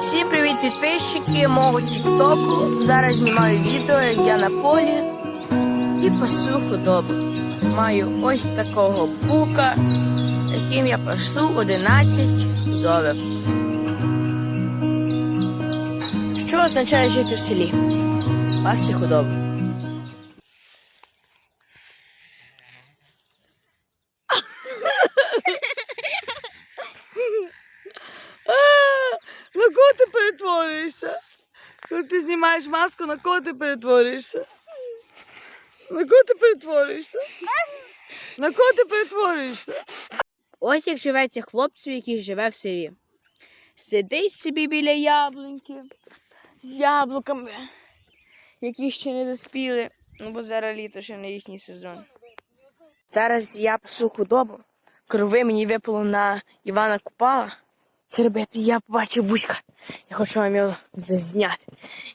Всім привіт, підписчики мого тіктоку. Зараз знімаю відео, як я на полі і пасу худобу. Маю ось такого бука, яким я пасу 11 худоби. Що означає жити в селі? Пасти худобу. На кого ти перетворюєшся? Коли ти знімаєш маску, на кого ти перетворюєшся? На кого ти перетворюєшся? На кого ти перетворюєшся? Ось як живеться хлопцю, який живе в селі. Сидить собі біля яблуньки з яблуками, які ще не заспіли, ну бо зараз літо ще не їхній сезон. Зараз я пасу худобу. Крови мені випало на Івана Купала. Це робити, я побачив бучка. Я хочу вам його зазняти.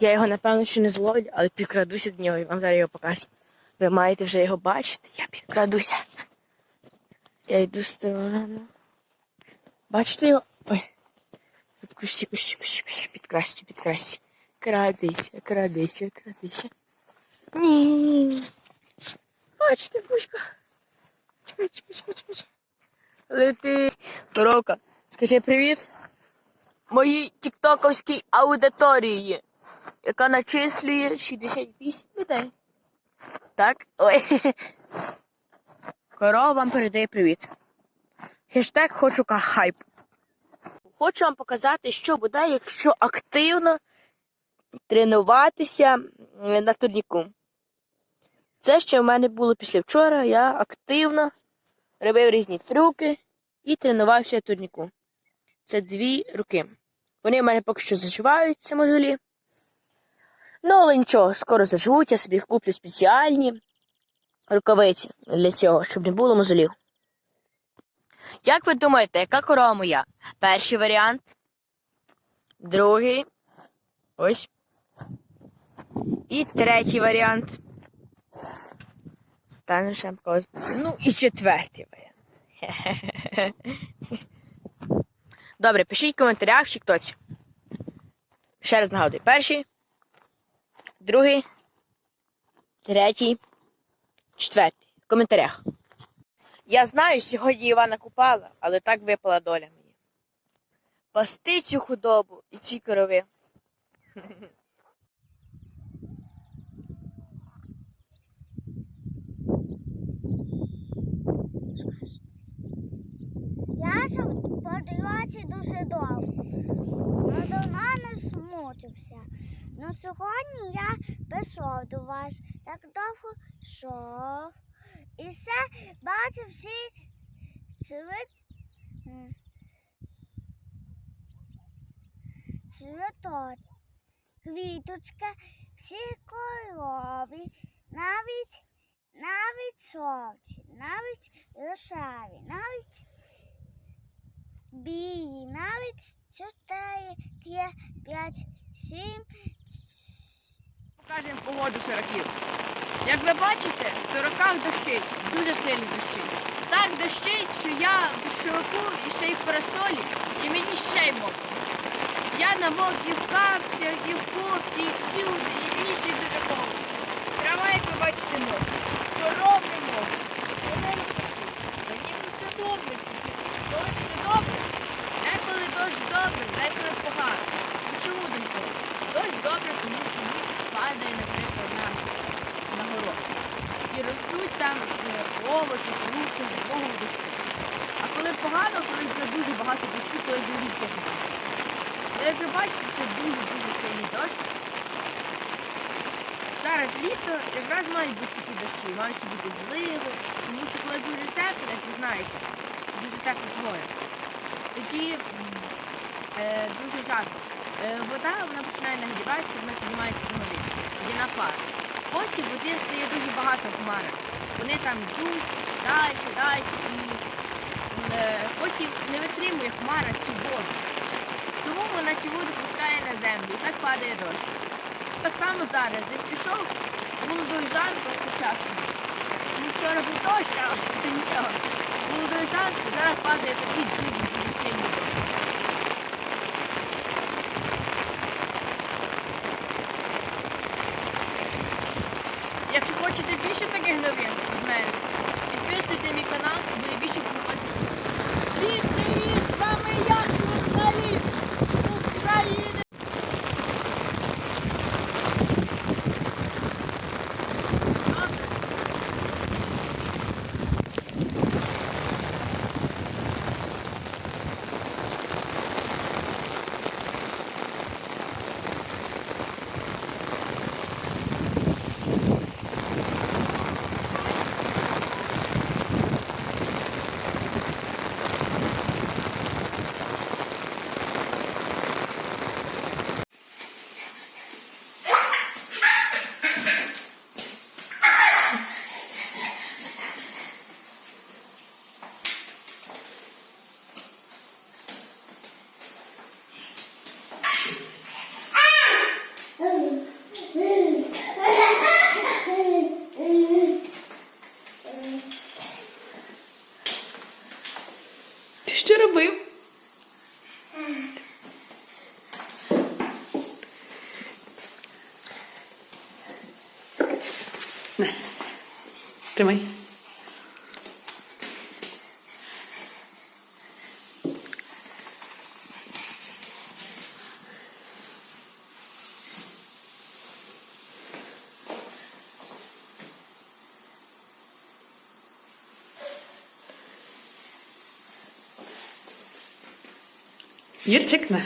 Я його, напевно, ще не зловлю, але підкрадуся до нього і вам зараз його покажу. Ви маєте вже його бачити, я підкрадуся. Я йду з сторону. Бачите його? Ой. Тут кущі, кущі, кущі, кущі. Підкрасті, підкрасті. Крадися, крадися, крадися. Ні. Бачите, бучка. Чекай, чекай, чекай, чекай. Лети. Коровка. Скажи привіт моїй тіктоковській аудиторії, яка начислює 68 людей. Так? Ой. Корова вам передає привіт. Хештег хочу хайп. Хочу вам показати, що буде, якщо активно тренуватися на турніку. Це ще в мене було після вчора. Я активно робив різні трюки і тренувався на турніку. Це дві руки. Вони в мене поки що заживають, ці мозолі. Ну, але нічого, скоро заживуть, я собі куплю спеціальні рукавиці для цього, щоб не було мозолів. Як ви думаєте, яка корова моя? Перший варіант. Другий. Ось. І третій варіант. Станемо ще когось. Ну і четвертий варіант. Добре, пишіть в коментарях в тіктоці. Ще раз нагадую. Перший, другий, третій, четвертий. В коментарях. Я знаю, сьогодні Івана купала, але так випала доля мені. Пасти цю худобу і ці корови. Я по дорозі дуже довго. Ну до мене смутився. Ну сьогодні я пішов до вас, так довго йшов. І все бачив всі цвіт... цвіток, квіточка, всі кольорові, навіть навіть жовті, навіть рожеві, навіть білі, навіть чотири, п'ять, сім. Покажемо погоду сороків. Як ви бачите, в сороках дощить, дуже сильно дощить. Так дощить, що я в дощовику і ще й в парасолі, і мені ще й мокро. Я намок і в капцях, і в кофті, і всюди, і й дуже холодно. Трава, як ви бачите, мокра. Корови мокрі. Вони не пасуть. Мені все добре. Дощ не добре. Деколи дощ добре, деколи погано. Ну чому думку? Дощ добре, тому що він падає, наприклад, на, на город. І ростуть там е, овочі, фрукти з такого дощу. А коли погано, коли це дуже багато дощу, коли землі погано. Як ви бачите, це дуже-дуже сильний дощ. Зараз літо якраз мають бути такі дощі, мають бути зливи, тому що коли дуже тепло, як ви знаєте, дуже тепло море, тоді дуже жарко. Е, вода вона починає нагріватися, вона піднімається до гори, є пар. Потім води стає дуже багато в хмарах. Вони там йдуть далі, далі і е, потім не витримує хмара цю воду. Тому вона цю воду пускає на землю і так падає дощ. Так само зараз, як пішов, було дуже жарко спочатку. Ну, Вчора був дощ, а нічого. Було дуже жарко, зараз падає такий дуже дуже сильний дощ. Якщо хочете більше таких новин від мене, підписуйтесь на мій канал, буде більше пропозицій. Всім привіт! З вами я, журналіст України! Ти що робив? На. Тримай. Юрчик, на.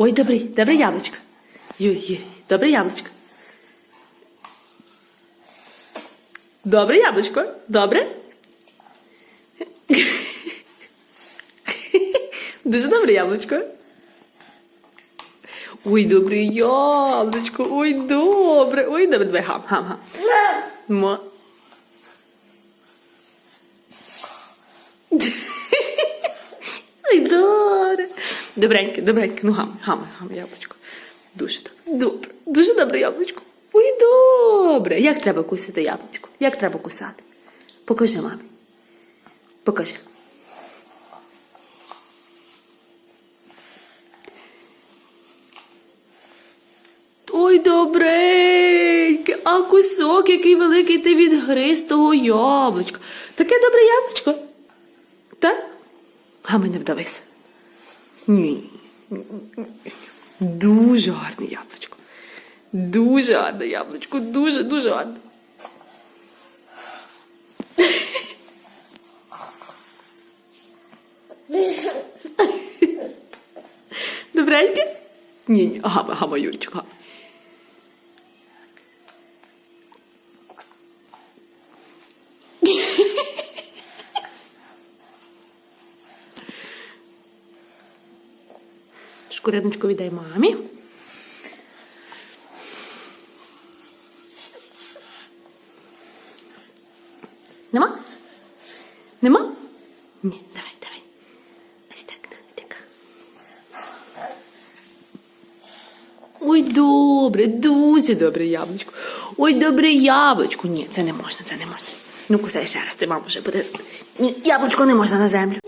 Ой, добре, добре яблучко. Юй, Юй, добре яблучко. Добре яблучко, добре? Дуже добре яблучко. Ой, добре яблучко, ой, добре, ой, добре, давай гам, гам, гам. Мо. Ой, добре. Добреньке, добреньке. Ну гам, гам, гам, яблучко. Дуже добре. Добре. Дуже добре яблучко. Ой, добре. Як треба кусати яблучко? Як треба кусати? Покажи мамі. Покажи. Ой, добреньке, а кусок, який великий ти відгриз того яблучка. Таке добре яблучко. Так? А ми не вдавись. Ні. Дуже гарне яблучко. Дуже гарне яблучко. Дуже, дуже гарне. Добреньке? Ні, ні, гама, гама, Юрчик, гама. Шкуриночку віддай мамі. Нема? Нема? Ні, давай, давай. Ось так, так. Ой, добре, дуже добре яблучко. Ой, добре яблучко. Ні, це не можна, це не можна. Ну, кусай ще раз, ти мама вже буде. Яблучко не можна на землю.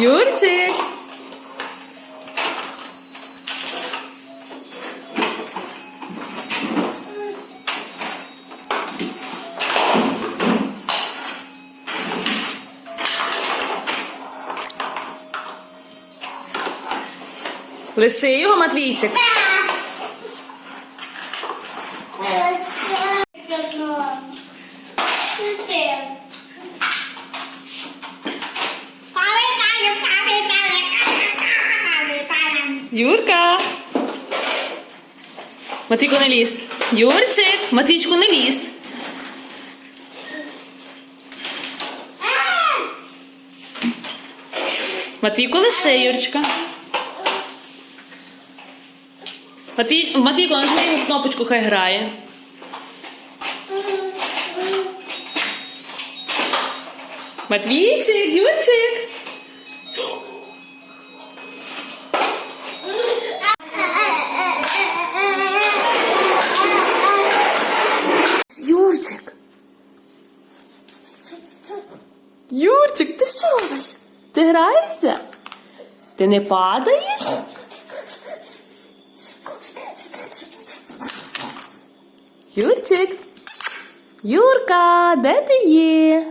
Юрчик. Лиши його, Матвійчик. Юрка. Матвійко не ліз. Юрчик, Матвійчику не ліз. Матвійко лише, Юрчика. Матвій, Матвійко, нажми йому кнопочку, хай грає. Матвійчик. Юрчик. Граєшся? Ти не падаєш? Юрчик. Юрка, де ти є?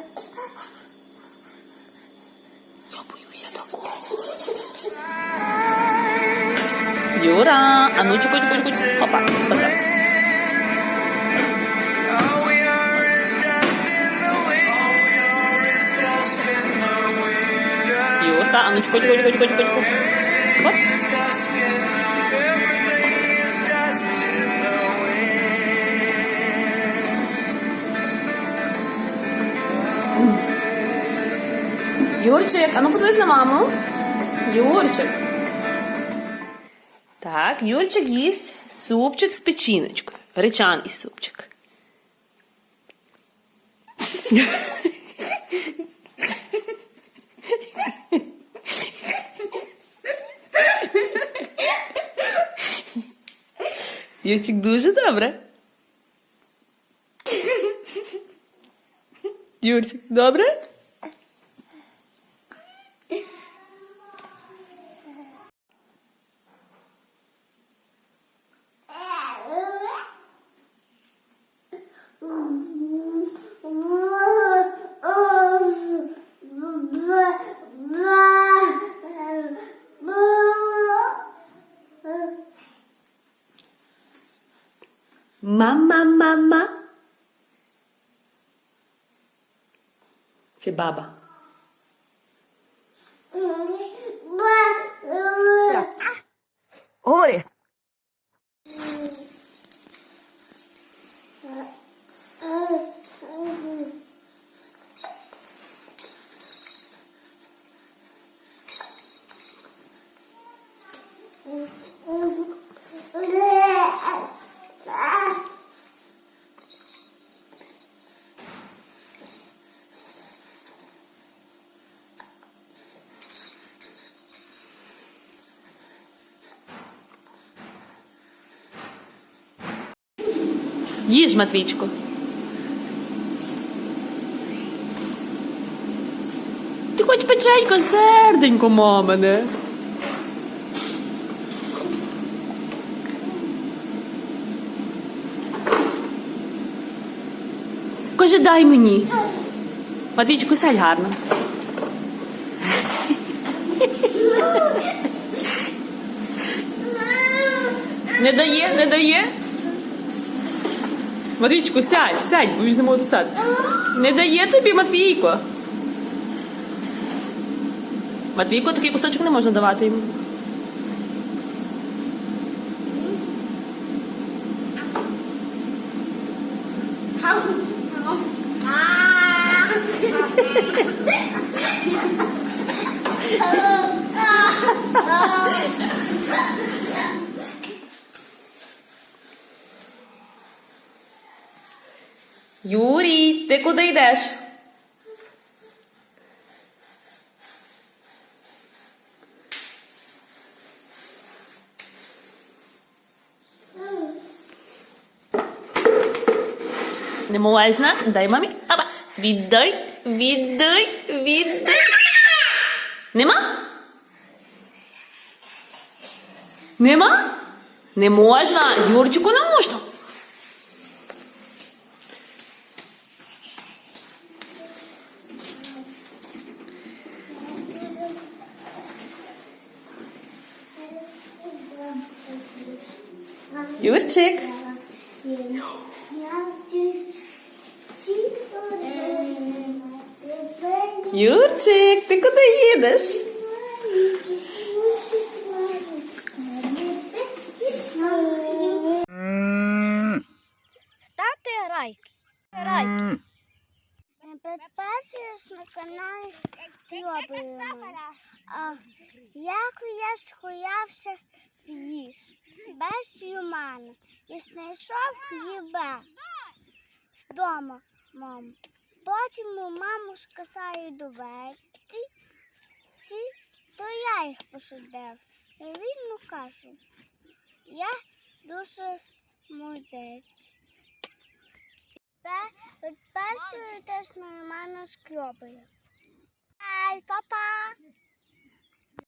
Я боюся такого. Юра, а ну чекай, чекай, чекай. Опа, оце. Dust in everything is dust in the wind. Юрчик, а ну подивись на маму. Юрчик. Так, Юрчик їсть супчик з печіночкою. Гречаний супчик. Юрчик дуже добре. Юрчик, добре? Baba. Їж, Матвійчику. Ти хоч печенько, серденько, мамине. Каже, дай мені. Матвійчику, сядь гарно. Не дає, не дає. Матвійчику, сядь, сядь, ж не можу стати. Не дає тобі, Матвійко. Матвійко, такий кусочок не можна давати йому. Ти куди йдеш? Не можна. Дай мамі. Аба. Віддай, віддай, віддай. Нема? Нема? Не можна. Юрчику не можна. Юрчик. Юрчик, ти куди їдеш? Ставте лайки. Лайки. Підписуйтесь на канал Тьобою. А як я сховався в їж без юмана і знайшов хліба вдома, мам. Потім маму сказає до верти, ці, то я їх посадив. І він ну кажу, я дуже молодець. Підписуйтесь на мене з Ай, папа!